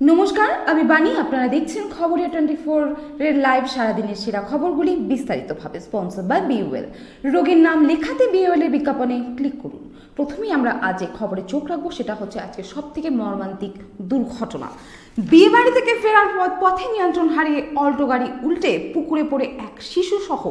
নমস্কার, আমি বাণী। আপনারা দেখছেন খবরিয়া টোয়েন্টি ফোর এর লাইভ সারাদিনের সেরা খবরগুলি বিস্তারিতভাবে স্পন্সর বাই বিউএল রোগীর নাম লেখাতে বিউএল এর বিজ্ঞাপনে ক্লিক করুন। প্রথমেই আমরা আজ যে খবরে চোখ রাখব সেটা হচ্ছে আজকে সব থেকে মর্মান্তিক দুর্ঘটনা। বিয়ে বাড়ি থেকে ফেরার পথ পথে নিয়ন্ত্রণ হারিয়ে অল্টো গাড়ি উল্টে পুকুরে পড়ে এক শিশু সহ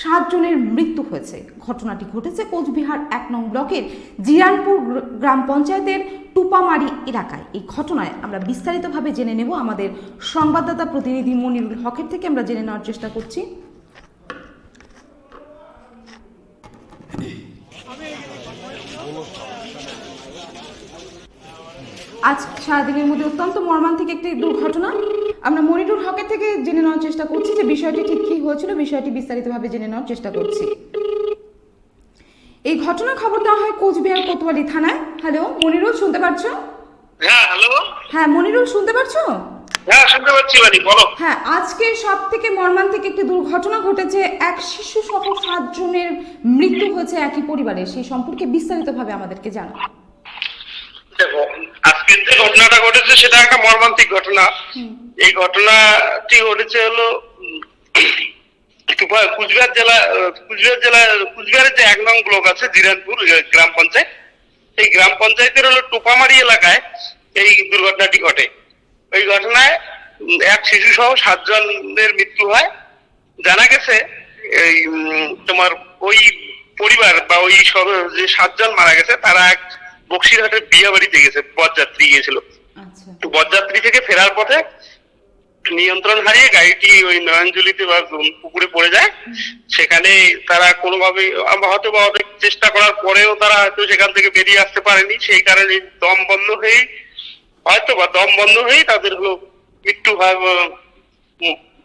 সাতজনের মৃত্যু হয়েছে। ঘটনাটি ঘটেছে কোচবিহার এক নং ব্লকের জিরানপুর গ্রাম পঞ্চায়েতের টুপামারি এলাকায়। এই ঘটনায় আমরা বিস্তারিতভাবে জেনে নেব আমাদের সংবাদদাতা প্রতিনিধি মনিরুল হকের থেকে আমরা জেনে নেওয়ার চেষ্টা করছি। আজ সারাদিনের মধ্যে অত্যন্ত মর্মান্তিক একটি দুর্ঘটনা। আমরা মনিরুল হকের থেকে জেনে নেওয়ার চেষ্টা করছি যে বিষয়টি ঠিক কী হয়েছিল বিষয়টি বিস্তারিতভাবে জেনে নেওয়ার চেষ্টা করছি। এই ঘটনা খবর দেওয়া হয় কোচবিহার কোতোয়ালি থানায়। হ্যালো মনিরুল শুনতে পারছ? হ্যাঁ হ্যালো। হ্যাঁ মনিরুল শুনতে পারছ? হ্যাঁ শুনতে পাচ্ছি বলো। হ্যাঁ আজকে সব থেকে মর্মান্তিক একটি দুর্ঘটনা ঘটেছে। এক শিশু সহ সাতজনের মৃত্যু হয়েছে একই পরিবারে। সেই সম্পর্কে বিস্তারিতভাবে আমাদেরকে জানাও। ঘটনাটা ঘটেছে সেটা একটা মর্মান্তিক ঘটনা। এই ঘটনাটি ঘটেছে হলো কুচবিহার জেলা কুচবিহার জেলা কুচবিহারের যে এক নং ব্লক আছে জিরানপুর গ্রাম পঞ্চায়েত। এই গ্রাম পঞ্চায়েতের হলো টোপামারি এলাকায় এই দুর্ঘটনাটি ঘটে। ওই ঘটনায় এক শিশু সহ সাতজনের মৃত্যু হয়। জানা গেছে এই তোমার ওই পরিবার বা ওই সব যে সাতজন মারা গেছে তারা এক বক্সিরহাটের বিয়ে বাড়িতে গেছে বরযাত্রী গিয়েছিল। আচ্ছা। তো বরযাত্রী থেকে ফেরার পথে নিয়ন্ত্রণ হারিয়ে গাড়িটি ওই নয়নজুলিতে বা পুকুরে পড়ে যায়। সেখানে তারা কোনোভাবে হয়তো বা অনেক চেষ্টা করার পরেও তারা হয়তো সেখান থেকে বেরিয়ে আসতে পারেনি। সেই কারণে দম বন্ধ হয়ে হয়তো বা দম বন্ধ হয়েই তাদের হলো মৃত্যু হয়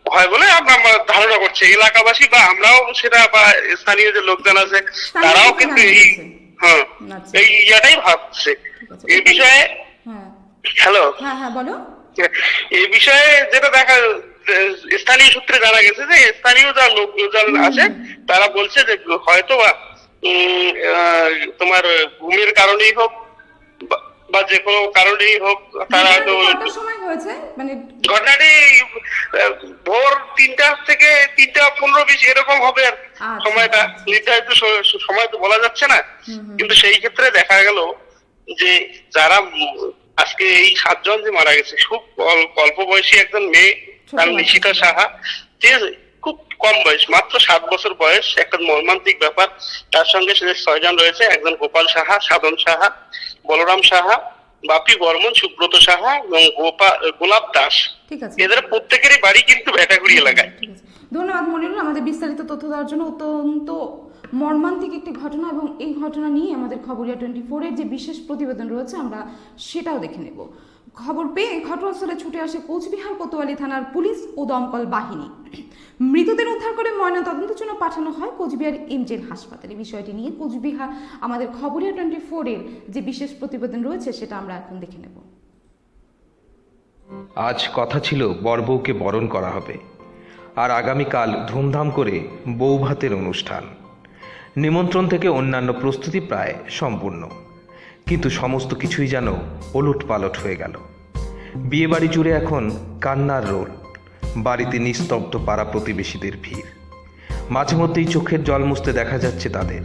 হয় বলে আমরা ধারণা করছি। এলাকাবাসী বা আমরাও সেটা বা স্থানীয় যে লোকজন আছে তারাও কিন্তু এই হ্যাঁ আচ্ছা। এই ইয়াটাই ভাবছে। এই বিষয়ে হ্যাঁ। হ্যালো? হ্যাঁ হ্যাঁ বলো। এই বিষয়ে যেটা দেখা স্থানীয় সূত্রে জানা গেছে যে স্থানীয় যা লোকজন আছে তারা বলছে যে হয়তো বা তোমার ঘুমের কারণেই হোক বা- যে কোনো কারণেই হোক তারা হয়তো মানে ঘটনাটি ভোর তিনটা থেকে তিনটা পনেরো বিশ এরকম হবে আর কি। সময়টা আচ্ছা। নির্ধারিত সময় তো বলা যাচ্ছে না। কিন্তু সেই ক্ষেত্রে দেখা গেল যে যারা আজকে এই সাতজন যে মারা গেছে খুব অল্প বয়সী একজন মেয়ে তার নিশিতা সাহা ঠিক আছে খুব কম বয়স মাত্র সাত বছর বয়স একটা মর্মান্তিক ব্যাপার। তার সঙ্গে সে ছয়জন রয়েছে একজন গোপাল সাহা সাধন সাহা বলরাম সাহা বাপি বর্মন সুব্রত সাহা এবং গোপা গোলাপ দাস। এদের প্রত্যেকেরই বাড়ি কিন্তু ভেটাগুড়ি এলাকায়। ধন্যবাদ মনিরুল, আমাদের বিস্তারিত তথ্য দেওয়ার জন্য অত্যন্ত মর্মান্তিক একটি ঘটনা এবং এই ঘটনা নিয়ে আমাদের খবরিয়া টোয়েন্টি ফোরের যে বিশেষ প্রতিবেদন রয়েছে, আমরা সেটাও দেখে নেব। খবর পেয়ে ঘটনাস্থলে ছুটে আসে কোচবিহার কোতোয়ালি থানার পুলিশ ও দমকল বাহিনী। মৃতদের উদ্ধার করে ময়নাতদন্তের জন্য পাঠানো হয় কোচবিহার এমজেন হাসপাতালে। বিষয়টি নিয়ে কোচবিহার আমাদের খবরিয়া টোয়েন্টি ফোরের যে বিশেষ প্রতিবেদন রয়েছে, সেটা আমরা এখন দেখে নেব। আজ কথা ছিল বরবউকে বরণ করা হবে। আর আগামীকাল ধুমধাম করে বৌভাতের অনুষ্ঠান। নিমন্ত্রণ থেকে অন্যান্য প্রস্তুতি প্রায় সম্পূর্ণ। কিন্তু সমস্ত কিছুই যেন ওলট পালট হয়ে গেল। বিয়েবাড়ি জুড়ে এখন কান্নার রোল। বাড়িতে নিস্তব্ধ পাড়া প্রতিবেশীদের ভিড়। মাঝে মধ্যেই চোখের জল মুছতে দেখা যাচ্ছে তাদের।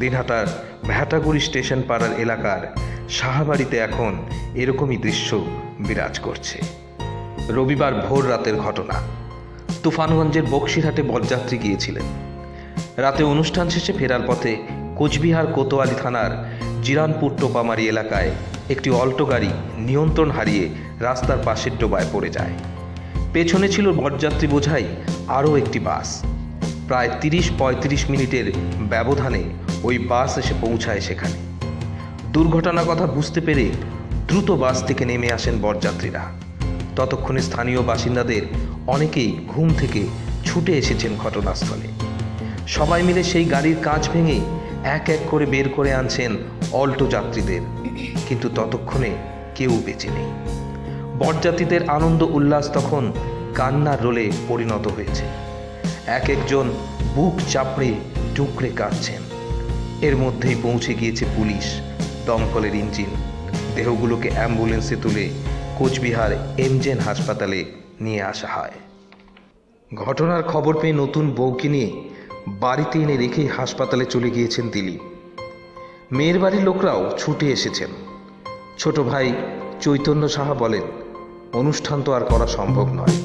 দিনহাটার ভ্যাটাগুড়ি স্টেশন পাড়ার এলাকার সাহাবাড়িতে এখন এরকমই দৃশ্য বিরাজ করছে। রবিবার ভোর রাতের ঘটনা। তুফানগঞ্জের বক্সিরহাটে বরযাত্রী গিয়েছিলেন। রাতে অনুষ্ঠান শেষে ফেরার পথে কোচবিহার কোতোয়ালি থানার জিরানপুর টোপামারি এলাকায় একটি অল্টো গাড়ি নিয়ন্ত্রণ হারিয়ে রাস্তার পাশের ডোবায় পড়ে যায়। পেছনে ছিল বরযাত্রী বোঝাই, আরও একটি বাস। প্রায় তিরিশ পঁয়ত্রিশ মিনিটের ব্যবধানে ওই বাস এসে পৌঁছায় সেখানে। দুর্ঘটনার কথা বুঝতে পেরে দ্রুত বাস থেকে নেমে আসেন বরযাত্রীরা ততক্ষণে স্থানীয় বাসিন্দাদের অনেকেই ঘুম থেকে ছুটে এসেছেন ঘটনাস্থলে। সবাই মিলে সেই গাড়ির কাঁচ ভেঙে এক এক করে বের করে আনছেন অল্টো যাত্রীদের। কিন্তু ততক্ষণে কেউ বেঁচে নেই। বরযাত্রীদের আনন্দ উল্লাস তখন কান্নার রোলে পরিণত হয়েছে। এক একজন বুক চাপড়ে টুকরে কাঁদছেন। এর মধ্যেই পৌঁছে গিয়েছে পুলিশ, দমকলের ইঞ্জিন। দেহগুলোকে অ্যাম্বুলেন্সে তুলে কোচবিহার এমজেন হাসপাতালে নিয়ে আসা হয়। ঘটনার খবর পেয়ে নতুন বউকে নিয়ে বাড়িতে এনে রেখেই হাসপাতালে চলে গিয়েছেন দিলীপ মেয়ের বাড়ির লোকরাও ছুটে এসেছেন। ছোট ভাই চৈতন্য সাহা বলেন, অনুষ্ঠান তো আর করা সম্ভব নয়।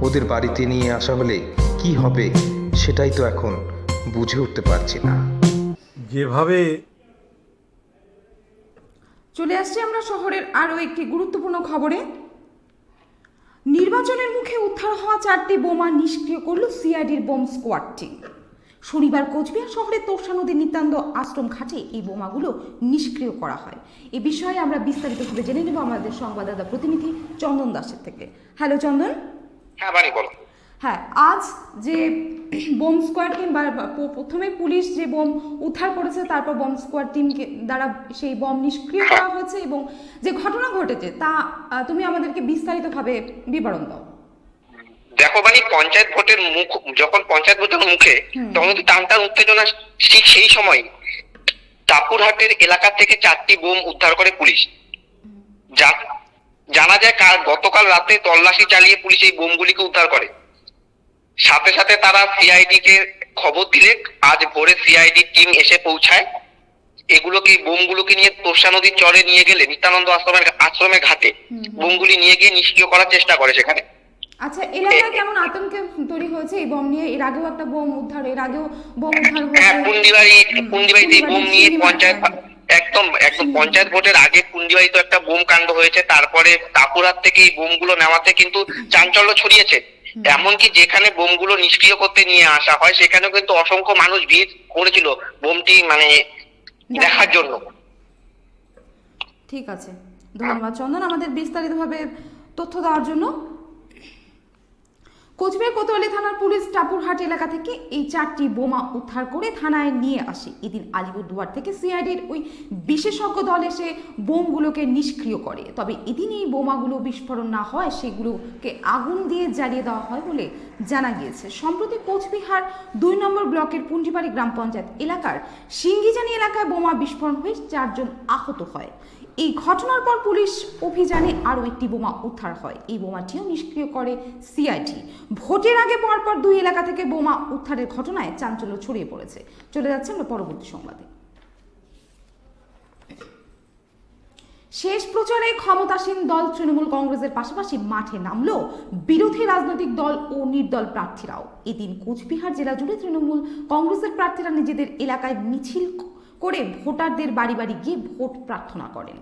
ওদের বাড়িতে নিয়ে আসা হলে কি হবে সেটাই তো এখন বুঝে উঠতে পারছি না। যেভাবে চলে আসছি আমরা শহরের আরও একটি গুরুত্বপূর্ণ খবরে। নির্বাচনের মুখে উদ্ধার হওয়া চারটি বোমা নিষ্ক্রিয় করল সিআইডির বোম স্কোয়াডটি শনিবার কোচবিহার শহরের তোরসা নদীর নিতান্ত আশ্রম ঘাটে এই বোমাগুলো নিষ্ক্রিয় করা হয়। এ বিষয়ে আমরা বিস্তারিতভাবে জেনে নেব আমাদের সংবাদদাতা প্রতিনিধি চন্দন দাসের থেকে। হ্যালো চন্দন। হ্যাঁ বলো। হ্যাঁ আজ যে বোম স্কোয়াড টিম প্রথমে পুলিশ যে বোম উদ্ধার করেছে তারপর বোম স্কোয়াড টিমকে দ্বারা সেই বোম নিষ্ক্রিয় করা হয়েছে এবং যে ঘটনা ঘটেছে তা তুমি আমাদেরকে বিস্তারিতভাবে বিবরণ দাও। দেখো মানে পঞ্চায়েত ভোটের মুখ যখন পঞ্চায়েত ভোটের মুখে তখন কিন্তু টান টান উত্তেজনা ঠিক সেই সময় টাপুরহাটের এলাকা থেকে চারটি বোম উদ্ধার করে পুলিশ। যা- জানা যায় কাল গতকাল রাতে তল্লাশি চালিয়ে পুলিশ এই বোমগুলিকে উদ্ধার করে। সাথে সাথে তারা সিআইডি কে খবর দিলে আজ ভোরে সিআইডি টিম এসে পৌঁছায়। এগুলোকে বোমগুলোকে নিয়ে তোষা নদীর চরে নিয়ে গেলে নিত্যানন্দ আশ্রমের আশ্রমের ঘাটে বোমগুলি নিয়ে গিয়ে নিষ্ক্রিয় করার চেষ্টা করে সেখানে। আচ্ছা এলাকায় কেমন আতঙ্কে তৈরি হয়েছে এই বোম নিয়ে? এর আগেও একটা বোম উদ্ধার এর আগেও বোম উদ্ধার হ্যাঁ হয়েছে। পুন্ডিবাড়ি হুম, পুন্ডিবাড়িতে বোম নিয়ে পঞ্চায়েত হ্যাঁ। একদম একদম পঞ্চায়েত ভোটের আগে পুন্ডিবাড়ি তো একটা বোম কাণ্ড হয়েছে তারপরে টাকুরার থেকে এই বোমগুলো নেওয়াতে কিন্তু চাঞ্চল্য ছড়িয়েছে। এমনকি যেখানে বোমগুলো নিষ্ক্রিয় করতে নিয়ে আসা হয় সেখানেও কিন্তু অসংখ্য মানুষ ভিড় করেছিল বোমটি মানে দেখার জন্য। ঠিক আছে। ধন্যবাদ চন্দন আমাদের বিস্তারিতভাবে তথ্য দেওয়ার জন্য কোচবিহার কোতোয়ালি থানার পুলিশ টাপুরহাট এলাকা থেকে এই চারটি বোমা উদ্ধার করে থানায় নিয়ে আসে। এদিন আলিপুরদুয়ার থেকে সিআইডির ওই বিশেষজ্ঞ দল এসে বোমগুলোকে নিষ্ক্রিয় করে। তবে এদিন এই বোমাগুলো বিস্ফোরণ না হয়, সেগুলোকে আগুন দিয়ে জ্বালিয়ে দেওয়া হয় বলে জানা গিয়েছে। সম্প্রতি কোচবিহার দুই নম্বর ব্লকের পুঞ্জিবাড়ি গ্রাম পঞ্চায়েত এলাকার সিঙ্গিজানি এলাকায় বোমা বিস্ফোরণ হয়ে চারজন আহত হয়। এই ঘটনার পর পুলিশ অভিযানে আরও একটি বোমা উদ্ধার হয়। এই বোমাটিও নিষ্ক্রিয় করে সিআইটি ভোটের আগে পরপর দুই এলাকা থেকে বোমা উদ্ধারের ঘটনায় চাঞ্চল্য ছড়িয়ে পড়েছে। চলে যাচ্ছে আমরা পরবর্তী সংবাদে। শেষ প্রচারে ক্ষমতাসীন দল তৃণমূল কংগ্রেসের পাশাপাশি মাঠে নামলো বিরোধী রাজনৈতিক দল ও নির্দল প্রার্থীরাও। এদিন কোচবিহার জেলা জুড়ে তৃণমূল কংগ্রেসের প্রার্থীরা নিজেদের এলাকায় মিছিল করে ভোটারদের বাড়ি বাড়ি গিয়ে ভোট প্রার্থনা করেন।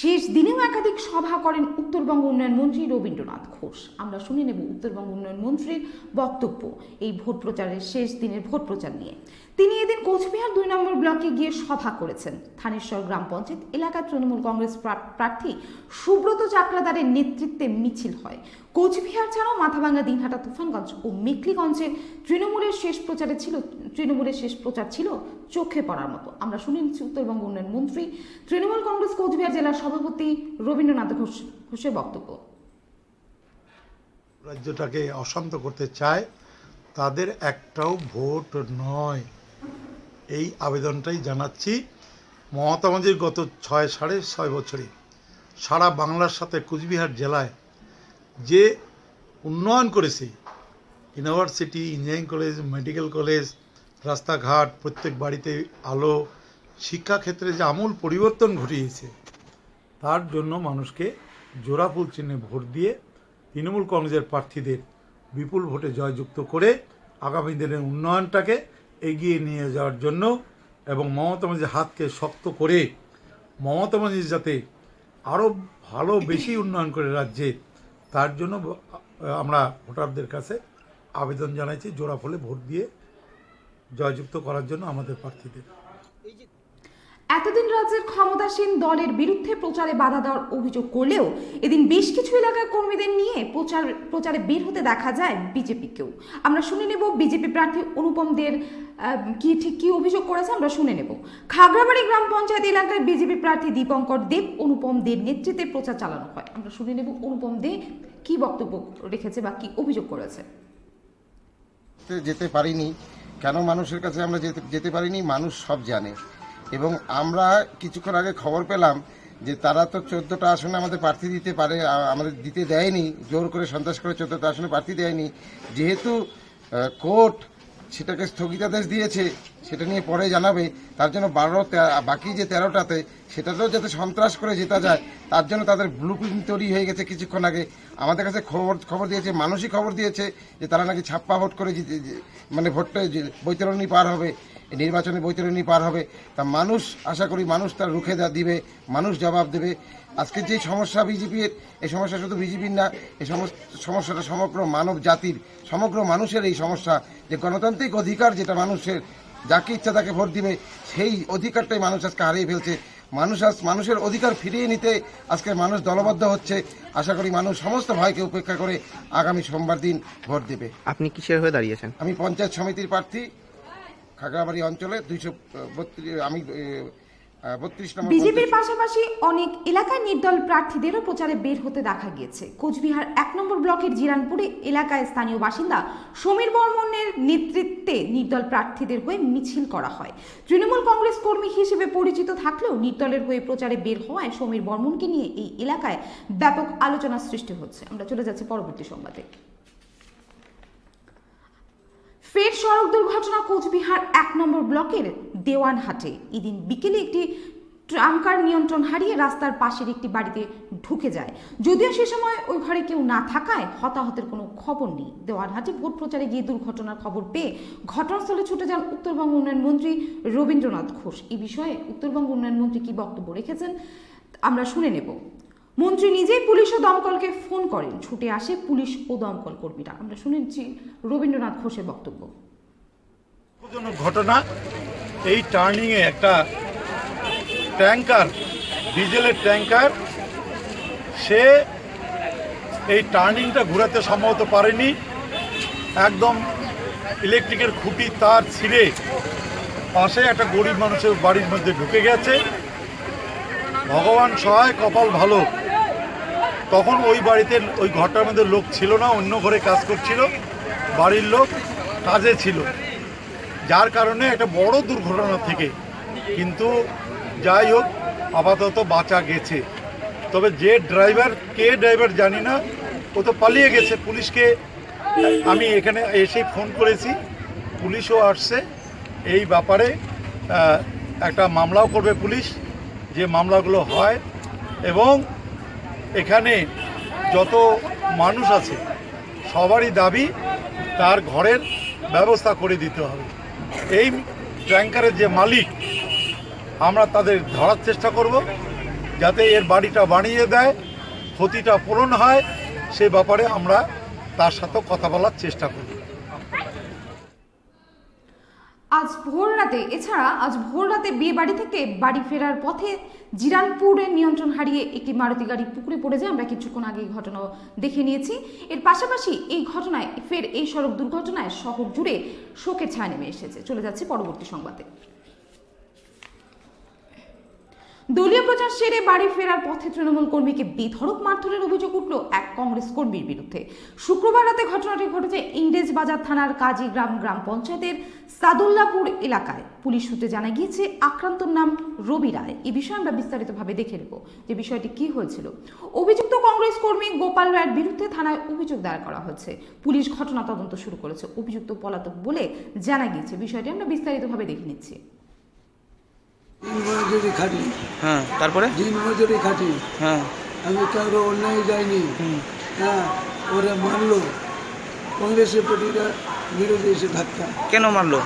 শেষ দিনেও একাধিক সভা করেন উত্তরবঙ্গ উন্নয়ন মন্ত্রী রবীন্দ্রনাথ ঘোষ। আমরা শুনে নেব উত্তরবঙ্গ উন্নয়ন মন্ত্রীর বক্তব্য এই ভোট প্রচারের শেষ দিনের ভোট প্রচার নিয়ে। তিনি এদিন কোচবিহার দুই নম্বর ব্লকে গিয়ে সভা করেছেন। থানেশ্বর গ্রাম পঞ্চায়েত এলাকার তৃণমূল কংগ্রেস প্রা- প্রার্থী সুব্রত চাকলাদারের নেতৃত্বে মিছিল হয়। কোচবিহার ছাড়াও মাথাভাঙ্গা, দিনহাটা, তুফানগঞ্জ ও মেকলিগঞ্জের তৃণমূলের শেষ প্রচারে ছিল তৃণমূলের শেষ প্রচার ছিল চোখে পড়ার মতো। আমরা শুনে নিচ্ছি উত্তরবঙ্গ উন্নয়ন মন্ত্রী, তৃণমূল কংগ্রেস কোচবিহার জেলার সভাপতি রবীন্দ্রনাথ ঘোষ ঘোষের বক্তব্য। রাজ্যটাকে অশান্ত করতে চায়, তাদের একটাও ভোট নয়। এই আবেদনটাই জানাচ্ছি। মমতা মাঝির গত ছয় সাড়ে ছয় বছরে সারা বাংলার সাথে কুচবিহার জেলায় যে উন্নয়ন করেছে, university, engineering college, medical college, রাস্তাঘাট, প্রত্যেক বাড়িতে আলো, শিক্ষাক্ষেত্রে যে আমূল পরিবর্তন ঘটিয়েছে, তার জন্য মানুষকে জোড়াফুল চিহ্নে ভোট দিয়ে তৃণমূল কংগ্রেসের প্রার্থীদের বিপুল ভোটে জয়যুক্ত করে আগামী দিনের উন্নয়নটাকে এগিয়ে নিয়ে যাওয়ার জন্য এবং মমতা মাঝির হাতকে শক্ত করে মমতা মাঝির যাতে আরও ভালো, বেশি উন্নয়ন করে রাজ্যে, তার জন্য আমরা ভোটারদের কাছে আবেদন জানাইছি। জোড়া ফলে ভোট দিয়ে জয়যুক্ত করার জন্য আমাদের প্রার্থীদের। এতদিন রাজ্যের ক্ষমতাসীন দলের বিরুদ্ধে প্রচারে বাধা দেওয়ার অভিযোগ করলেও এদিন বেশ কিছু এলাকার কর্মীদের নিয়ে প্রচার, প্রচারে বের হতে দেখা যায় বিজেপিকেও। আমরা শুনে নেব বিজেপি প্রার্থী অনুপম দের কি ঠিক কি অভিযোগ করেছে আমরা শুনে নেব। খাগড়াবাড়ি গ্রাম পঞ্চায়েত এলাকায় বিজেপি প্রার্থী দীপঙ্কর দেব অনুপম দের নেতৃত্বে প্রচার চালানো হয়। আমরা শুনে নেব অনুপম দে কি বক্তব্য রেখেছে বা কি অভিযোগ করেছে। যেতে পারিনি। কেন মানুষের কাছে আমরা যেতে যেতে পারিনি? মানুষ সব জানে। এবং আমরা কিছুক্ষণ আগে খবর পেলাম যে তারা তো চোদ্দটা আসনে আমাদের প্রার্থী দিতে পারে আমাদের দিতে দেয়নি, জোর করে সন্ত্রাস করে চোদ্দটা আসনে প্রার্থী দেয়নি। যেহেতু কোর্ট সেটাকে স্থগিতাদেশ দিয়েছে, সেটা নিয়ে পরে জানাবে, তার জন্য বারো বাকি যে তেরোটাতে, সেটাতেও যাতে সন্ত্রাস করে জেতা যায়, তার জন্য তাদের ব্লু প্রিন্ট তৈরি হয়ে গেছে কিছুক্ষণ আগে। আমাদের কাছে খবর খবর দিয়েছে, মানুষই খবর দিয়েছে যে তারা নাকি ছাপ্পা ভোট করে মানে ভোটটা বৈতরণী পার হবে। নির্বাচনে বৈতরণী পার হবে তা মানুষ আশা করি মানুষ তার রুখে দিবে মানুষ জবাব দেবে। আজকে যে সমস্যা বিজেপির এই সমস্যা শুধু বিজেপির না এই সমস্যাটা সমগ্র মানব জাতির সমগ্র মানুষের এই সমস্যা। যে গণতান্ত্রিক অধিকার যেটা মানুষের যাকে ইচ্ছা তাকে ভোট দিবে সেই অধিকারটাই মানুষ আজকে হারিয়ে ফেলছে। মানুষ আজ মানুষের অধিকার ফিরিয়ে নিতে আজকে মানুষ দলবদ্ধ হচ্ছে। আশা করি মানুষ সমস্ত ভয়কে উপেক্ষা করে আগামী সোমবার দিন ভোট দেবে। আপনি কিসের হয়ে দাঁড়িয়েছেন আমি পঞ্চায়েত সমিতির প্রার্থী। খাগড়াবাড়ি অঞ্চলে দুইশো বত্রিশ আমি বত্রিশ নম্বর বিজেপির পাশাপাশি অনেক এলাকায় নির্দল প্রার্থীদেরও প্রচারে বের হতে দেখা গিয়েছে। কোচবিহার এক নম্বর ব্লকের জিরানপুরে এলাকায় স্থানীয় বাসিন্দা সমীর বর্মনের নেতৃত্বে নির্দল প্রার্থীদের হয়ে মিছিল করা হয়। তৃণমূল কংগ্রেস কর্মী হিসেবে পরিচিত থাকলেও নির্দলের হয়ে প্রচারে বের হওয়ায় সমীর বর্মনকে নিয়ে এই এলাকায় ব্যাপক আলোচনা সৃষ্টি হচ্ছে। আমরা চলে যাচ্ছি পরবর্তী সংবাদে। ফের সড়ক দুর্ঘটনা কোচবিহার এক নম্বর ব্লকের দেওয়ানহাটে। এদিন বিকেলে একটি ট্রামকার নিয়ন্ত্রণ হারিয়ে রাস্তার পাশের একটি বাড়িতে ঢুকে যায়। যদিও সে সময় ওই ঘরে কেউ না থাকায় হতাহতের কোনো খবর নেই। দেওয়ানহাটে ভোট প্রচারে গিয়ে দুর্ঘটনার খবর পেয়ে ঘটনাস্থলে ছুটে যান উত্তরবঙ্গ উন্নয়ন মন্ত্রী রবীন্দ্রনাথ ঘোষ। এ বিষয়ে উত্তরবঙ্গ উন্নয়ন মন্ত্রী কি বক্তব্য রেখেছেন, আমরা শুনে নেব। মন্ত্রী নিজেই পুলিশ ও দমকলকে ফোন করেন। ছুটে আসে পুলিশ ও দমকল কর্মীরা। আমরা শুনেছি রবীন্দ্রনাথ ঘোষের বক্তব্য। ঘটনা। এই টার্নিংয়ে একটা ট্যাঙ্কার ডিজেলের ট্যাঙ্কার সে এই টার্নিংটা ঘোরাতে সম্ভবত পারেনি। একদম ইলেকট্রিকের খুঁটি তার ছিঁড়ে পাশে একটা গরিব মানুষের বাড়ির মধ্যে ঢুকে গেছে। ভগবান সহায়, কপাল ভালো। তখন ওই বাড়িতে ওই ঘরটার মধ্যে লোক ছিল না, অন্য ঘরে কাজ করছিল, বাড়ির লোক কাজে ছিল। যার কারণে একটা বড় দুর্ঘটনা থেকে। কিন্তু যাই হোক, আপাতত বাঁচা গেছে। তবে যে ড্রাইভার, কে ড্রাইভার জানি না, ও তো পালিয়ে গেছে। পুলিশকে আমি এখানে এসে ফোন করেছি। পুলিশও আসছে। এই ব্যাপারে একটা মামলাও করবে পুলিশ। যে মামলাগুলো হয় এবং এখানে যত মানুষ আছে, সবারই দাবি তার ঘরের ব্যবস্থা করে দিতে হবে। এই ট্যাঙ্কারের যে মালিক, আমরা তাদের ধরার চেষ্টা করব, যাতে এর বাড়িটা বানিয়ে দেয়, ক্ষতিটা পূরণ হয়, সে ব্যাপারে আমরা তার সাথে কথা বলার চেষ্টা করি আজ ভোর রাতে, এছাড়া আজ ভোর রাতে বিয়ে বাড়ি থেকে বাড়ি ফেরার পথে জিরানপুরের নিয়ন্ত্রণ হারিয়ে একটি মারুতি গাড়ি পুকুরে পড়ে যায়। আমরা কিছুক্ষণ আগে ঘটনা দেখে নিয়েছি। এর পাশাপাশি এই ঘটনায় ফের এই সড়ক দুর্ঘটনায় শহর জুড়ে শোকের ছায়া নেমে এসেছে। চলে যাচ্ছে পরবর্তী সংবাদে। দলীয় প্রচার সেরে বাড়ি ফেরার পথে তৃণমূল কর্মীকে বেধড়ক মারধরের অভিযোগ উঠল এক কংগ্রেস কর্মীর বিরুদ্ধে। শুক্রবার রাতে ঘটনাটি ঘটেছে ইংরেজ বাজার থানার কাজীগ্রাম গ্রাম পঞ্চায়েতের সাদুল্লাপুর এলাকায়। পুলিশ সূত্রে জানা গিয়েছে, আক্রান্তর নাম রবি রায়। এই বিষয়ে আমরা বিস্তারিতভাবে দেখে নেব যে বিষয়টি কি হয়েছিল। অভিযুক্ত কংগ্রেস কর্মী গোপাল রায়ের বিরুদ্ধে থানায় অভিযোগ দায়ের করা হয়েছে। পুলিশ ঘটনা তদন্ত শুরু করেছে অভিযুক্ত পলাতক বলে জানা গিয়েছে। বিষয়টি আমরা বিস্তারিতভাবে দেখে নিচ্ছি। দিন মজুরি খাটি। হ্যাঁ তারপরে? দিন মজুরি খাটি। হ্যাঁ। আমি কারও অন্যায় যাইনি। হ্যাঁ ওরা মারলো। কংগ্রেসের পার্টিরা বিরোধী এসে ধাক্কা। কেন মারলো?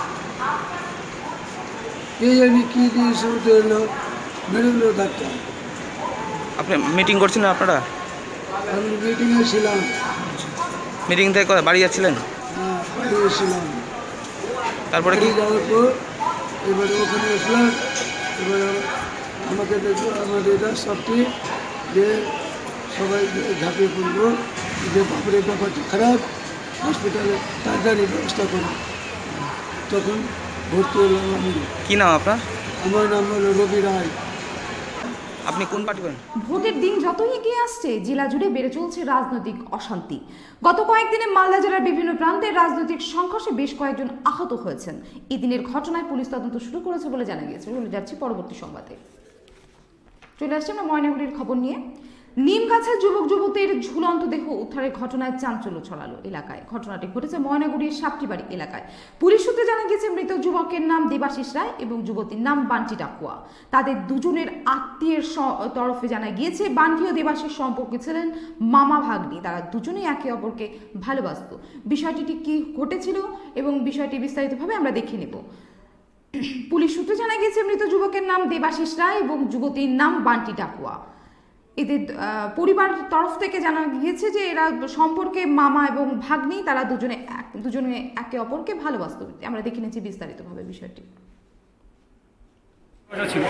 কে জানি কি দিয়ে শুরুতে এলো। মেরে দিল ধাক্কা। আপনি মিটিং করছিলেন আপনারা? আমি মিটিংয়ে ছিলাম। মিটিং থেকে কোথায় বাড়ি যাচ্ছিলেন? হ্যাঁ তারপরে কি? যাওয়ার পর এবারে ওখানে আসলাম। এবারে আমাকে দেখো আমার এটা সবটি যে সবাই ঝাঁপিয়ে পড়ব যে বাপরে ব্যাপারটা খারাপ হসপিটালে তাড়াতাড়ি ব্যবস্থা করো। তখন ভর্তি হলাম আমি। কী নাম আপনার? আমার নাম হলো রবি রায়। আপনি কোন পার্টি করেন? ভোটের দিন যতই এগিয়ে আসছে, জেলা জুড়ে বেড়ে চলছে রাজনৈতিক অশান্তি। গত কয়েকদিনে মালদা জেলার বিভিন্ন প্রান্তে রাজনৈতিক সংঘর্ষে বেশ কয়েকজন আহত হয়েছেন। এই দিনের ঘটনায় পুলিশ তদন্ত শুরু করেছে বলে জানা গিয়েছে। চলে যাচ্ছি পরবর্তী সংবাদে। চলে আসছি আমরা ময়নাগুড়ির খবর নিয়ে। নিম গাছের যুবক যুবতীর ঝুলন্ত দেহ উদ্ধারের ঘটনায় চাঞ্চল্য ছড়ালো এলাকায়। ঘটনাটি ঘটেছে ময়নাগুড়ির সাপটিবাড়ি এলাকায়। পুলিশ সূত্রে জানা গেছে মৃত যুবকের নাম দেবাশিস রায় এবং যুবতীর নাম বান্টি ডাকুয়া। তাদের দুজনের আত্মীয়ের তরফে জানা গিয়েছে, বান্টি ও দেবাশিস সম্পর্কে ছিলেন মামা ভাগ্নি। তারা দুজনেই একে অপরকে ভালোবাসত। বিষয়টি ঠিক কি ঘটেছিল এবং বিষয়টি বিস্তারিতভাবে আমরা দেখে নেব। পুলিশ সূত্রে জানা গেছে মৃত যুবকের নাম দেবাশিস রায় এবং যুবতীর নাম বান্টি ডাকুয়া। এদের পরিবার তরফ থেকে জানা গিয়েছে যে এরা সম্পর্কে মামা এবং ভাগ্নি তারা দুজনে এক- দুজনে একে অপরকে ভালোবাসত। আমরা দেখে নিয়েছি বিস্তারিতভাবে বিষয়টি। ভালোবাসা ছিল।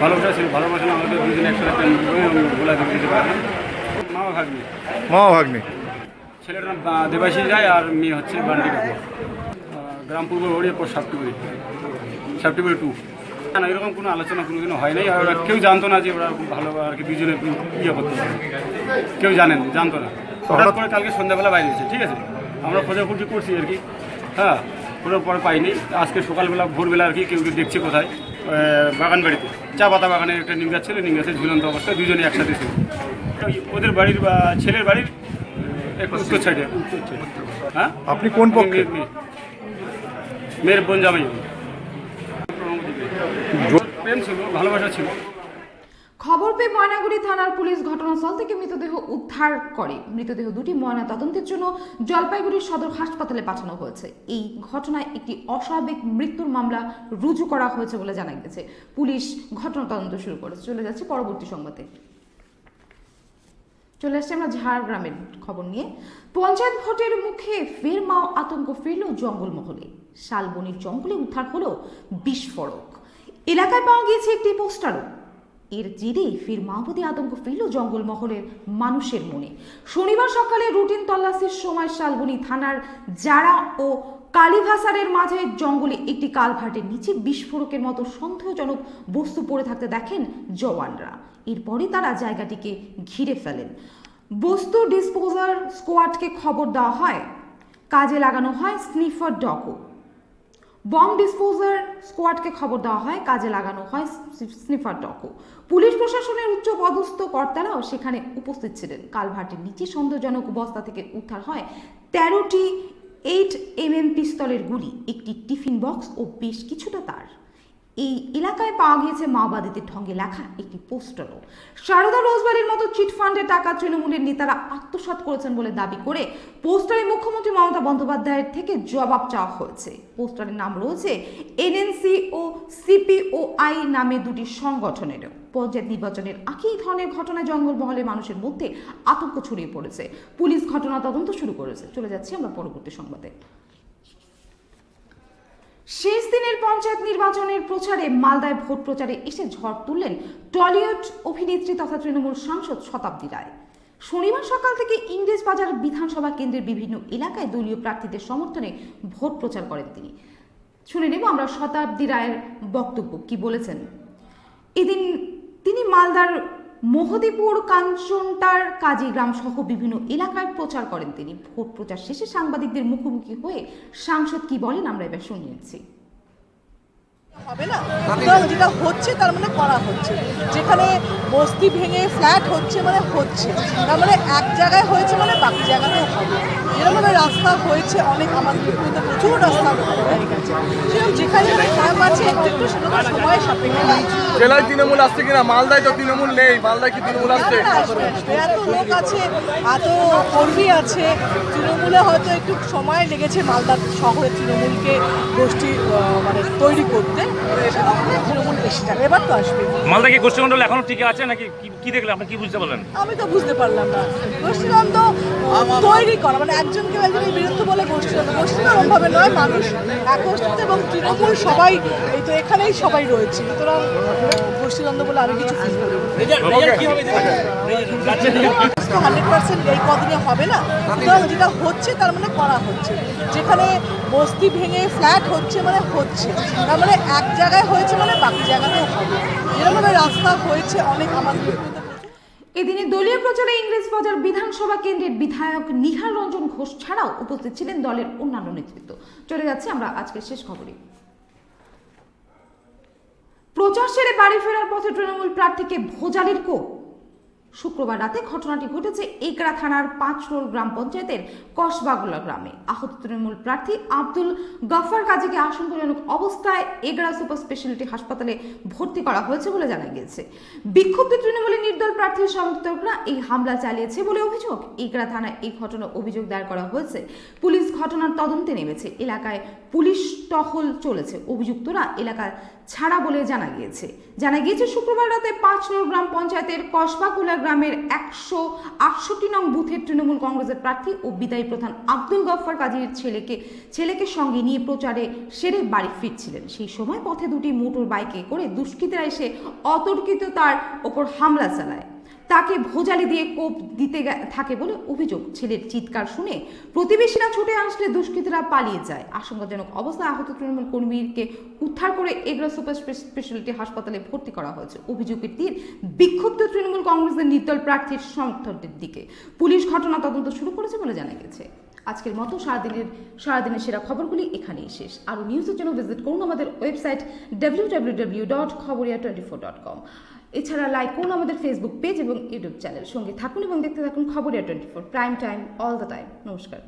ভালোবাসা ছিল। ভালোবাসা আমাদের দুজনে একসাথে প্রেম গোলা দিতে পারি মা ভাগ্নি। মামা ভাগ্নে। ছেলের নাম আহ, দেবাশিস রায় আর মেয়ে হচ্ছে গ্রাম পূর্ব ওড়িয়া পর সাপ্টিপুরি সাপ্টিপুরি টু। না এরকম কোনো আলোচনা কোনোদিনও হয় নাই। আর ওরা কেউ জানতো না যে ওরা ভালো আর কি দুজনে ইয়ে করতে। কেউ জানেন জানতো না। হঠাৎ করে কালকে সন্ধ্যাবেলা বাইরে এসেছে ঠিক আছে? আমরা খোঁজাখুঁজি করছি আর কি। হ্যাঁ কোনো পরে পাইনি। আজকে সকালবেলা ভোরবেলা আর কি কেউ কেউ দেখছে কোথায়। বাগান বাড়িতে চা পাতা বাগানে একটা নিম গাছ ছিল নিম গাছের ঝুলন্ত অবস্থায় দুজনে একসাথে ছিল। ওদের বাড়ির বা ছেলের বাড়ির উত্তর সাইডে হ্যাঁ? আপনি কোন পক্ষে? মেয়ে- মেয়ে। মেয়ের বোন জামাই খবর পেয়ে ময়নাগুড়ি থানার পুলিশ ঘটনাস্থল থেকে মৃতদেহ উদ্ধার করে। মৃতদেহ দুটি ময়না তদন্তের জন্য জলপাইগুড়ি সদর হাসপাতালে পাঠানো হয়েছে। এই ঘটনায় একটি অস্বাভাবিক মৃত্যুর মামলা রুজু করা হয়েছে বলে জানা গেছে। পুলিশ ঘটনা তদন্ত শুরু করেছে। চলে যাচ্ছে পরবর্তী সংবাদে। চলে আসছে আমরা ঝাড়গ্রামের খবর নিয়ে। পঞ্চায়েত ভোটের মুখে ফের মাও আতঙ্ক ফিরল জঙ্গলমহলে। শালবনির জঙ্গলে উদ্ধার হলো বিস্ফোরক। এলাকায় পাওয়া গিয়েছে একটি পোস্টারও। এর জেরে ফের মাওবাদী আতঙ্ক ফিরল জঙ্গলমহলের মানুষের মনে। শনিবার সকালে রুটিন তল্লাশির সময় শালবনি থানার জারা ও কালীভাসারের মাঝে জঙ্গলে একটি কালভার্টের নিচে বিস্ফোরকের মতো সন্দেহজনক বস্তু পড়ে থাকতে দেখেন জওয়ানরা। এরপরে তারা জায়গাটিকে ঘিরে ফেলেন। বস্তু ডিসপোজার স্কোয়াডকে খবর দেওয়া হয়। কাজে লাগানো হয় স্নিফার ডকও। বম ডিসপোজার স্কোয়াডকে খবর দেওয়া হয়, কাজে লাগানো হয় স্নিফার ডকও। পুলিশ প্রশাসনের উচ্চ পদস্থ কর্তারাও সেখানে উপস্থিত ছিলেন। কালভার্টের নিচে সন্দেহজনক অবস্থা থেকে উদ্ধার হয় তেরোটি এইট এম পিস্তলের গুলি, একটি টিফিন বক্স ও বেশ কিছুটা তার। এই এলাকায় পাওয়া গিয়েছে মাওবাদীদের ঢঙ্গে লেখা একটি পোস্টারও। সারদা রোজবাড়ির মতো চিটফান্ডের টাকা তৃণমূলের নেতারা আত্মসাৎ করেছেন বলে দাবি করে পোস্টারে মুখ্যমন্ত্রী মমতা বন্দ্যোপাধ্যায়ের থেকে জবাব চাওয়া হয়েছে। পোস্টারের নাম রয়েছে এনএনসি ও সিপিওআই নামে দুটি সংগঠনেরও। পঞ্চায়েত নির্বাচনের একই ধরনের ঘটনায় জঙ্গলমহলে মানুষের মধ্যে আতঙ্ক ছড়িয়ে পড়েছে। পুলিশ ঘটনা তদন্ত শুরু করেছে। চলে যাচ্ছি আমরা পরবর্তী সংবাদে। শেষ দিনের পঞ্চায়েত নির্বাচনের প্রচারে মালদায় ভোট প্রচারে এসে ঝড় তুললেন টলিউড অভিনেত্রী তথা তৃণমূল সাংসদ শতাব্দী রায়। শনিবার সকাল থেকে ইংরেজ বাজার বিধানসভা কেন্দ্রের বিভিন্ন এলাকায় দলীয় প্রার্থীদের সমর্থনে ভোট প্রচার করেন তিনি। শুনে নেব আমরা শতাব্দী রায়ের বক্তব্য, কি বলেছেন? এদিন তিনি মালদার মোহদীপুর কাঞ্চনটার কাজীগ্রাম সহ বিভিন্ন এলাকায় প্রচার করেন তিনি। ভোট প্রচার শেষে সাংবাদিকদের মুখোমুখি হয়ে সাংসদ কি বলেন, আমরা এবার শুনে নিচ্ছি হবে না? সুতরাং যেটা হচ্ছে তার মানে করা হচ্ছে। যেখানে বস্তি ভেঙে ফ্ল্যাট হচ্ছে মানে হচ্ছে। তার মানে এক জায়গায় হয়েছে মানে বাকি জায়গাতেও হবে। যেরকমভাবে রাস্তা হয়েছে অনেক আমাদের পৃথিবীতে প্রচুর রাস্তা হয়ে গেছে। সেরকম যেখানে যেখানে আছে একটু একটু তো সময় সাপেক্ষে জেলায় তৃণমূল আসছে কিনা? মালদায় তো তৃণমূল নেই। মালদায় কি তৃণমূল আসছে। এত লোক আছে এত কর্মী আছে। তৃণমূলে হয়তো একটু সময় লেগেছে মালদা শহরে তৃণমূলকে গোষ্ঠী মানে তৈরি করতে। তৃণমূল বেশি যাবে এবার তো আসবে মালদা কি গোষ্ঠীমণ্ডল এখনও টিকে আছে নাকি কি- কি দেখলে? আপনি কি বুঝতে পারলেন? আমি তো বুঝতে পারলাম না। গোষ্ঠীদ্বন্দ্ব তৈরি করা মানে একজনকে একজনের বিরুদ্ধে বলে গোষ্ঠীদ্বন্দ্ব গোষ্ঠীদ্বন্দ্ব ভাবে নয় মানুষ একত্রিত এবং তৃণমূল সবাই এই তো এখানেই সবাই রয়েছে। সুতরাং গোষ্ঠীদ্বন্দ্ব বলে আমি কিছু হান্ড্রেড পার্সেন্ট এই কদিনে হবে না। সুতরাং যেটা হচ্ছে তার মানে করা হচ্ছে। যেখানে বস্তি ভেঙে ফ্ল্যাট হচ্ছে মানে হচ্ছে। তার মানে এক জায়গায় হয়েছে মানে বাকি জায়গাতেও হবে যেরকমভাবে রাস্তা হয়েছে অনেক আমাদের এদিনে দলীয় প্রচারে ইংরেজ বাজার বিধানসভা কেন্দ্রের বিধায়ক নিহার রঞ্জন ঘোষ ছাড়াও উপস্থিত ছিলেন দলের অন্যান্য নেতৃত্ব। চলে যাচ্ছে আমরা আজকের শেষ খবরে। প্রচার সেরে বাড়ি ফেরার পথে তৃণমূল প্রার্থীকে ভোজালির কোপ। শুক্রবার রাতে ঘটনাটি ঘটেছে এগরা থানার পাঁচ রোল গ্রাম পঞ্চায়েতের কসবাগুলা গ্রামে। আহত তৃণমূল প্রার্থী আব্দুল গফার কাজীকে আশঙ্কাজনক অবস্থায় এগরা সুপার স্পেশালিটি হাসপাতালে ভর্তি করা হয়েছে বলে জানা গিয়েছে। বিক্ষুব্ধ তৃণমূলের নির্দল প্রার্থীর সমর্থকরা এই হামলা চালিয়েছে বলে অভিযোগ। এগরা থানায় এই ঘটনা অভিযোগ দায়ের করা হয়েছে। পুলিশ ঘটনার তদন্তে নেমেছে। এলাকায় পুলিশ টহল চলেছে। অভিযুক্তরা এলাকা ছাড়া বলে জানা গিয়েছে। জানা গিয়েছে, শুক্রবার রাতে পাঁচ নম্বর গ্রাম পঞ্চায়েতের কসবাকুলা গ্রামের একশো আটষট্টি নং বুথের তৃণমূল কংগ্রেসের প্রার্থী ও বিদায়ী প্রধান আব্দুল গফফার কাজীর ছেলেকে ছেলেকে সঙ্গে নিয়ে প্রচারে সেরে বাড়ি ফিরছিলেন। সেই সময় পথে দুটি মোটর বাইকে করে দুষ্কৃতীরা এসে অতর্কিত তার ওপর হামলা চালায়। তাকে ভোজালি দিয়ে কোপ দিতে থাকে বলে অভিযোগ। ছেলের চিৎকার শুনে প্রতিবেশীরা ছুটে আসলে দুষ্কৃতীরা পালিয়ে যায়। আশঙ্কাজনক অবস্থায় আহত তৃণমূল কর্মীকে উদ্ধার করে এগরা সুপার স্পে- স্পেশালিটি হাসপাতালে ভর্তি করা হয়েছে। অভিযোগের তীর বিক্ষুব্ধ তৃণমূল কংগ্রেসের নির্দল প্রার্থীর সমর্থকদের দিকে। পুলিশ ঘটনা তদন্ত শুরু করেছে বলে জানা গেছে। আজকের মতো সারাদিনের সারাদিনের সেরা খবরগুলি এখানেই শেষ। আরও নিউজের জন্য ভিজিট করুন আমাদের website W W W dot Khabariya twenty four dot com এছাড়া লাইক করুন আমাদের ফেসবুক পেজ এবং ইউটিউব চ্যানেল সঙ্গে থাকুন এবং দেখতে থাকুন খবরের twenty four prime time all the time নমস্কার।